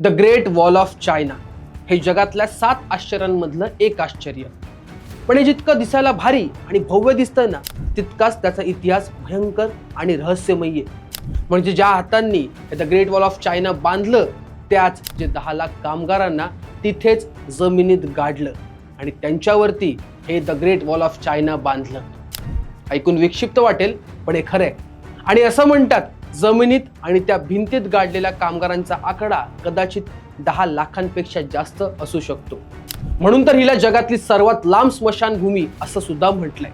The great wall of China हे जगातल्या सात आश्चर्यांमधलं एक आश्चर्य. पण हे जितकं दिसायला भारी आणि भव्य दिसतं ना तितकाच त्याचा इतिहास भयंकर आणि रहस्यमयी आहे. म्हणजे ज्या हातांनी हे the great wall of China बांधलं त्याच जे दहा लाख कामगारांना तिथेच जमिनीत गाडलं आणि त्यांच्यावरती हे the great wall of China बांधलं. ऐकून विक्षिप्त वाटेल पण हे खरं आहे आणि असं म्हणतात जमिनीत आणि त्या भिंतीत गाडलेल्या कामगारांचा आकडा कदाचित दहा लाखांपेक्षा जास्त असू शकतो. म्हणून तर हिला जगातली सर्वात लांब स्मशानभूमी असं सुद्धा म्हटलंय.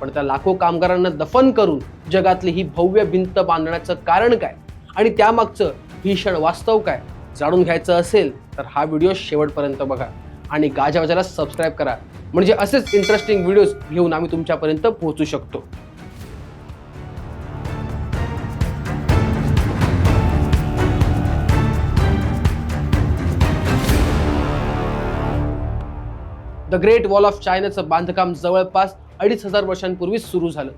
पण त्या लाखो कामगारांना दफन करून जगातली ही भव्य भिंत बांधण्याचं कारण काय? आणि त्यामागचं भीषण वास्तव काय? जाणून घ्यायचं असेल तर हा व्हिडिओ शेवटपर्यंत बघा. आणि गाजावाजाला सबस्क्राईब करा. म्हणजे असेच इंटरेस्टिंग व्हिडिओज घेऊन आम्ही तुमच्यापर्यंत पोहोचू शकतो. द ग्रेट वॉल ऑफ चायनाचं बांधकाम जवळपास अडीच हजार वर्षांपूर्वी सुरू झालं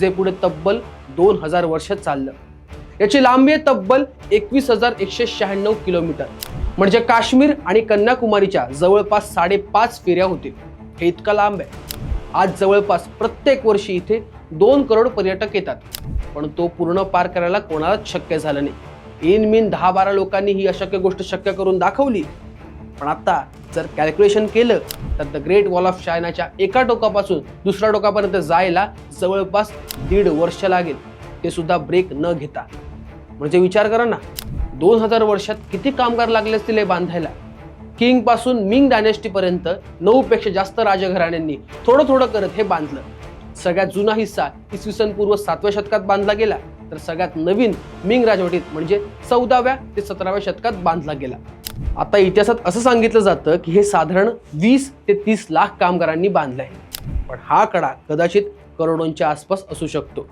जे पुढे तब्बल दोन हजार वर्ष चाललं. याची लांबी आहे तब्बल एकवीस हजार एकशे शहाण्णव किलोमीटर. म्हणजे काश्मीर आणि कन्याकुमारीच्या जवळपास साडेपाच फेऱ्या होतील. हे इतकं लांब आहे. आज जवळपास प्रत्येक वर्षी इथे दोन करोड पर्यटक येतात. पण तो पूर्ण पार करायला कोणालाच शक्य झालं नाही. इन मिन दहा बारा लोकांनी ही अशक्य गोष्ट शक्य करून दाखवली. पण आता जर कॅल्क्युलेशन केलं तर द ग्रेट वॉल ऑफ चायनाच्या एका टोकापासून दुसऱ्या टोकापर्यंत जायला जवळपास दीड वर्ष लागेल. ते सुद्धा ब्रेक न घेता. म्हणजे विचार करा ना दोन हजार वर्षात किती कामगार लागले असतील हे बांधायला? किंगपासून मिंग डायनेस्टीपर्यंत नऊपेक्षा नऊ पेक्षा जास्त राजघराण्यांनी थोडं थोडं करत हे बांधलं. सगळ्यात जुना हिस्सा इसवी सन पूर्व सातव्या शतकात बांधला गेला. तर सगळ्यात नवीन मिंग राजवटीत म्हणजे चौदाव्या ते सतराव्या शतकात बांधला गेला. आता इतिहासात असं सांगितलं जातं की हे साधारण वीस ते तीस लाख कामगारांनी बांधलं आहे पण हा कडा कदाचित करोडोंच्या आसपास असू शकतो.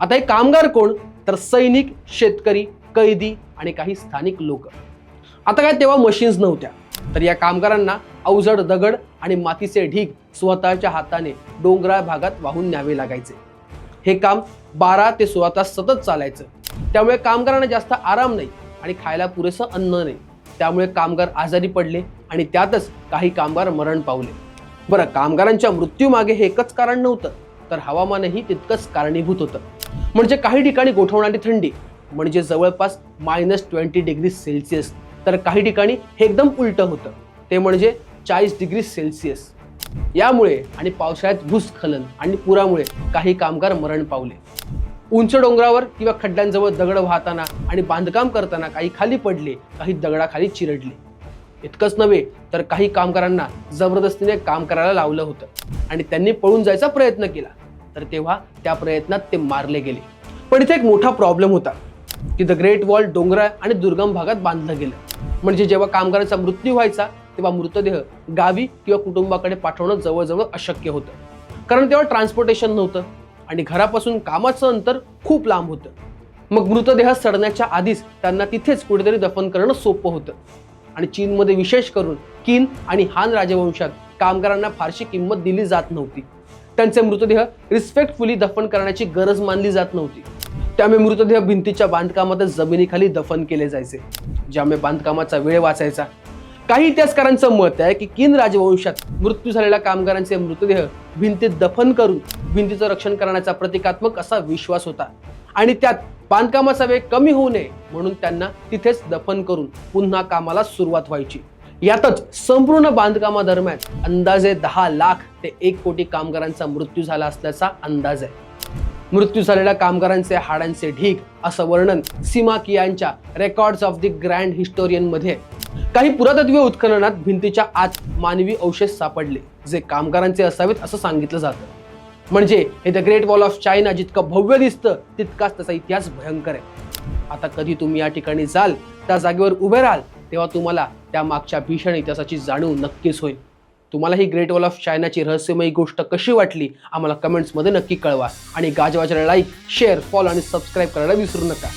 आता हे कामगार कोण? तर सैनिक शेतकरी कैदी आणि काही स्थानिक लोक. आता काय तेव्हा मशीन्स नव्हत्या. तर या कामगारांना अवजड दगड आणि मातीचे ढीग स्वतःच्या हाताने डोंगराळ भागात वाहून न्यावे लागायचे. हे काम बारा ते सोळा तास सतत चालायचं. त्यामुळे कामगारांना जास्त आराम नाही आणि खायला पुरेसं अन्न नाही. त्यामुळे कामगार आजारी पडले आणि त्यातच काही कामगार मरण पावले. बरं कामगारांच्या मृत्यूमागे हे एकच कारण नव्हतं तर हवामानही तितकंच कारणीभूत होतं. म्हणजे काही ठिकाणी गोठवणारी थंडी म्हणजे जवळपास मायनस ट्वेंटी डिग्री सेल्सिअस तर काही ठिकाणी हे एकदम उलटं होतं ते म्हणजे चाळीस डिग्री सेल्सिअस यामुळे आणि पावसाळ्यात भूस्खलन आणि पुरामुळे काही कामगार मरण पावले. उंच डोंगरावर किंवा खड्ड्यांजवळ दगड वाहताना आणि बांधकाम करताना काही खाली पडले काही दगडाखाली चिरडले. इतकंच नव्हे तर काही कामगारांना जबरदस्तीने काम करायला लावलं होतं आणि त्यांनी पळून जायचा प्रयत्न केला. तर तेव्हा त्या प्रयत्नात ते मारले गेले. पण इथे एक मोठा प्रॉब्लेम होता की द ग्रेट वॉल डोंगराळ आणि दुर्गम भागात बांधलं गेलं. म्हणजे जेव्हा कामगारांचा मृत्यू व्हायचा तेव्हा मृतदेह गावी किंवा कुटुंबाकडे पाठवणं जवळजवळ अशक्य होतं. कारण तेव्हा ट्रान्सपोर्टेशन नव्हतं. आणि घरापासून कामाचं अंतर खूप लांब होतं. मग मृतदेह सडण्याच्या आधीच त्यांना तिथेच कुठेतरी दफन करणं सोपं होतं. आणि चीनमध्ये विशेष करून किन आणि हान राजवंशात कामगारांना फारशी किंमत दिली जात नव्हती. त्यांचे मृतदेह रिस्पेक्टफुली दफन करण्याची गरज मानली जात नव्हती. त्यामुळे मृतदेह भिंतीच्या बांधकामातच जमिनीखाली दफन केले जायचे. ज्यामुळे बांधकामाचा वेळ वाचायचा काही इतिहासकारांचं मत आहे की किन राजवंशात मृत्यू झालेल्या कामगारांचे मृतदेह भिंतीत दफन करून भिंतीचं रक्षण करण्याचा प्रतिकात्मक असा विश्वास होता. आणि त्यात बांधकामाचा वेग कमी होऊ नये म्हणून त्यांना तिथेच दफन करून पुन्हा कामाला सुरुवात व्हायची. यातच संपूर्ण बांधकामादरम्यान अंदाजे दहा लाख ते एक कोटी कामगारांचा मृत्यू झाला असल्याचा अंदाज आहे. मृत्यू झालेल्या कामगारांचे हाडांचे ढीग असं वर्णन सीमा कियांच्या रेकॉर्ड्स ऑफ द ग्रँड हिस्टोरियनमध्ये काही पुरातत्वीय उत्खननात भिंतीच्या आत मानवी अवशेष सापडले जे कामगारांचे असावेत असं सांगितलं जातं. म्हणजे हे the great wall of China जितकं भव्य दिसतं तितकाच त्याचा इतिहास भयंकर आहे. आता कधी तुम्ही या ठिकाणी जाल त्या जागेवर उभे राहाल तेव्हा तुम्हाला त्या मागच्या भीषण इतिहासाची जाणीव नक्कीच होईल. तुम्हाला ही ग्रेट वॉल ऑफ चायनाची रहस्यमयी गोष्ट कशी वाटली आम्हाला कमेंट्समध्ये नक्की कळवा. आणि गाजवाच्या लाईक शेअर फॉलो आणि सबस्क्राईब करायला विसरू नका.